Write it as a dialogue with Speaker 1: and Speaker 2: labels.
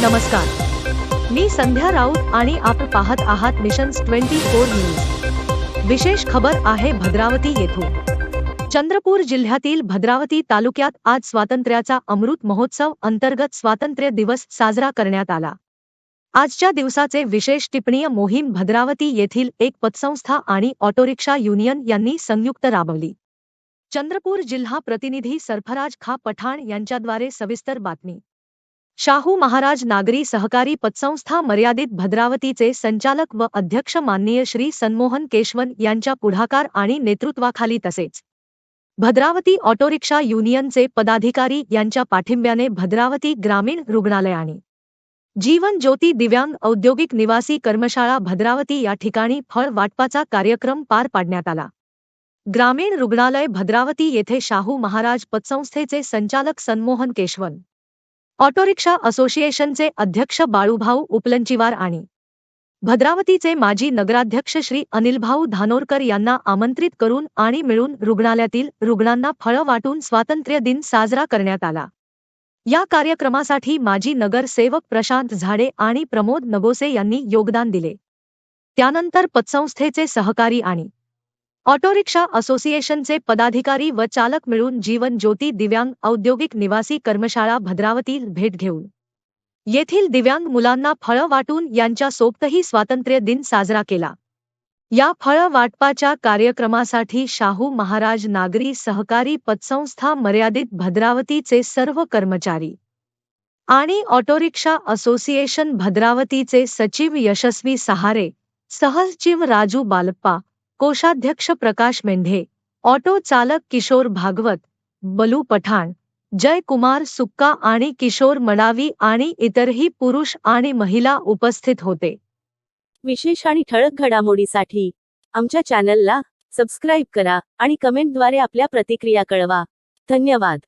Speaker 1: नमस्कार. मी संध्या राऊत आणि आपण पाहत आहात मिशन ट्वेंटी फोर न्यूज विशेष खबर आहे भद्रावती येथून. चंद्रपूर जिल्ह्यातील भद्रावती तालुक्यात आज स्वातंत्र्याचा अमृत महोत्सव अंतर्गत स्वातंत्र्य दिवस साजरा करण्यात आला. आजच्या दिवसाचे विशेष टिप्पणीय मोहीम भद्रावती येथील एक पतसंस्था आणि ऑटोरिक्षा युनियन यांनी संयुक्त राबवली. चंद्रपूर जिल्हा प्रतिनिधी सरफराज खा पठाण यांच्याद्वारे सविस्तर बातमी. शाहू महाराज नागरी सहकारी पतसंस्था मर्यादित भद्रावतीचे संचालक व अध्यक्ष माननीय श्री सन्मोहन केशवन यांच्या पुढाकार आणि नेतृत्वाखाली तसेच. भद्रावती ऑटोरिक्षा युनियनचे पदाधिकारी यांच्या पाठिंब्याने भद्रावती ग्रामीण रुग्णालय आणि जीवन ज्योती दिव्यांग औद्योगिक निवासी कर्मशाळा भद्रावती या ठिकाणी फळ वाटपाचा कार्यक्रम पार पाडण्यात आला. ग्रामीण रुग्णालय भद्रावती येथे शाहू महाराज पतसंस्थेचे संचालक सन्मोहन केशवन. ऑटोरिक्षा असोसिएशनचे अध्यक्ष बाळूभाऊ उपलंचीवार आणि भद्रावतीचे माजी नगराध्यक्ष श्री अनिलभाऊ धानोरकर यांना आमंत्रित करून आणि मिळून रुग्णालयातील रुग्णांना फळं वाटून स्वातंत्र्य दिन साजरा करण्यात आला. या कार्यक्रमासाठी माजी नगरसेवक प्रशांत झाडे आणि प्रमोद नगोसे यांनी योगदान दिले. त्यानंतर पतसंस्थेचे सहकारी आणि ऑटोरिक्षा असोसिएशनचे पदाधिकारी व चालक मिळून जीवन ज्योती दिव्यांग औद्योगिक निवासी कर्मशाळा भद्रावतील भेट घेऊन. येथील दिव्यांग मुलांना फळं वाटून यांच्या सोबतही स्वातंत्र्य दिन साजरा केला. या फळं वाटपाच्या कार्यक्रमासाठी शाहू महाराज नागरी सहकारी पतसंस्था मर्यादित भद्रावतीचे सर्व कर्मचारी आणि ऑटोरिक्षा असोसिएशन भद्रावतीचे सचिव यशस्वी सहारे सहसचिव राजू बालप्पा कोषाध्यक्ष प्रकाश मेंढे ऑटो चालक किशोर भागवत बलू पठाण जय कुमार सुक्का आणि किशोर मडावी आणि इतरही पुरुष आणि महिला उपस्थित होते.
Speaker 2: विशेष आणि ठळक घडामोडीसाठी आमच्या चॅनलला सबस्क्राईब करा आणि कमेंटद्वारे आपल्या प्रतिक्रिया कळवा. धन्यवाद.